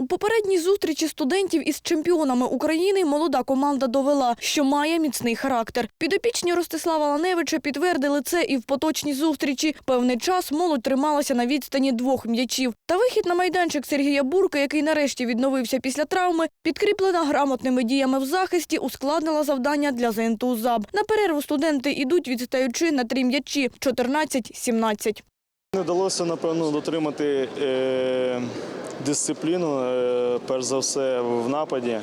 У попередній зустрічі студентів із чемпіонами України молода команда довела, що має міцний характер. Підопічні Ростислава Ланевича підтвердили це і в поточній зустрічі. Певний час молодь трималася на відстані двох м'ячів. Та вихід на майданчик Сергія Бурка, який нарешті відновився після травми, підкріплена грамотними діями в захисті, ускладнила завдання для ЗНТУ ЗАБ. На перерву студенти йдуть відстаючи на три м'ячі – 14-17. Не вдалося, напевно, дотримати е, дисципліну, е, перш за все, в нападі.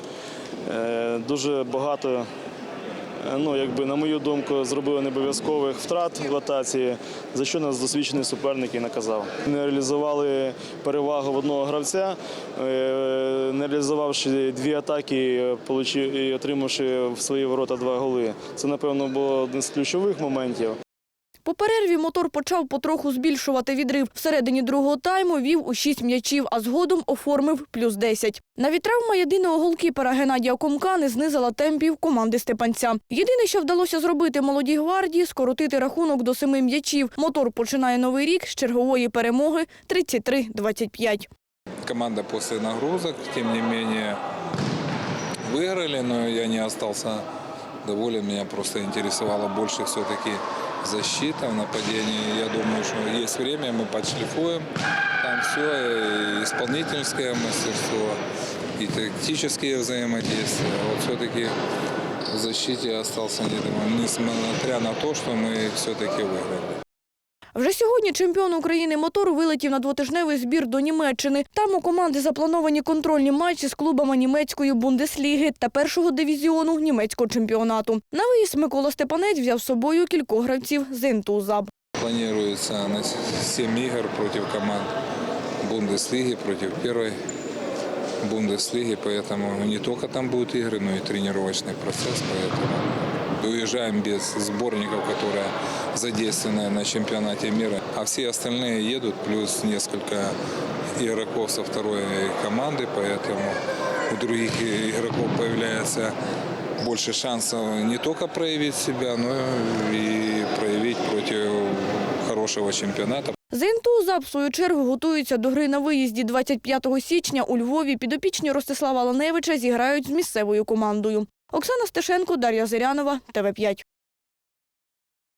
Е, дуже багато, е, ну, якби, на мою думку, зробили необов'язкових втрат в атаці, за що нас досвідчений суперник і наказав. Не реалізували перевагу в одного гравця, не реалізувавши дві атаки і отримавши в свої ворота два голи. Це, напевно, було один з ключових моментів. По перерві мотор почав потроху збільшувати відрив. Всередині другого тайму вів у шість м'ячів, а згодом оформив плюс 10. Навіть травма єдиного голкіпера Геннадія Комка не знизила темпів команди Степанця. Єдине, що вдалося зробити молодій гвардії – скоротити рахунок до семи м'ячів. Мотор починає новий рік з чергової перемоги 33-25. Команда после нагрузок, тем не менее, выиграли, но я не остался доволен. Меня просто интересовала больше все-таки защита в нападении. Я думаю, что есть время, мы подшлифуем там все, и исполнительское мастерство, и тактические взаимодействия. Вот все-таки в защите я остался недоволен, несмотря на то, что мы все-таки выиграли. Вже сьогодні чемпіон України «Мотор» вилетів на двотижневий збір до Німеччини. Там у команди заплановані контрольні матчі з клубами німецької бундесліги та першого дивізіону німецького чемпіонату. На виїзд Микола Степанець взяв з собою кількох гравців з ІНТУ ЗАБ. Планируется на 7 игр против команд Бундеслиги, против первой Бундеслиги, поэтому не только там будут игры, но и тренировочный процесс, поэтому уезжаем без сборников, которые задействованы на чемпионате мира, а все остальные едут, плюс несколько игроков со второй команды, поэтому у других игроков появляется больше шансов не только проявить себя, но и проявить против хорошего чемпионата. ЗНТУ ЗАБ, в свою чергу, готується до гри на виїзді 25 січня у Львові. Підопічні Ростислава Ланевича зіграють з місцевою командою. Оксана Стешенко, Дар'я Зирянова, ТВ5.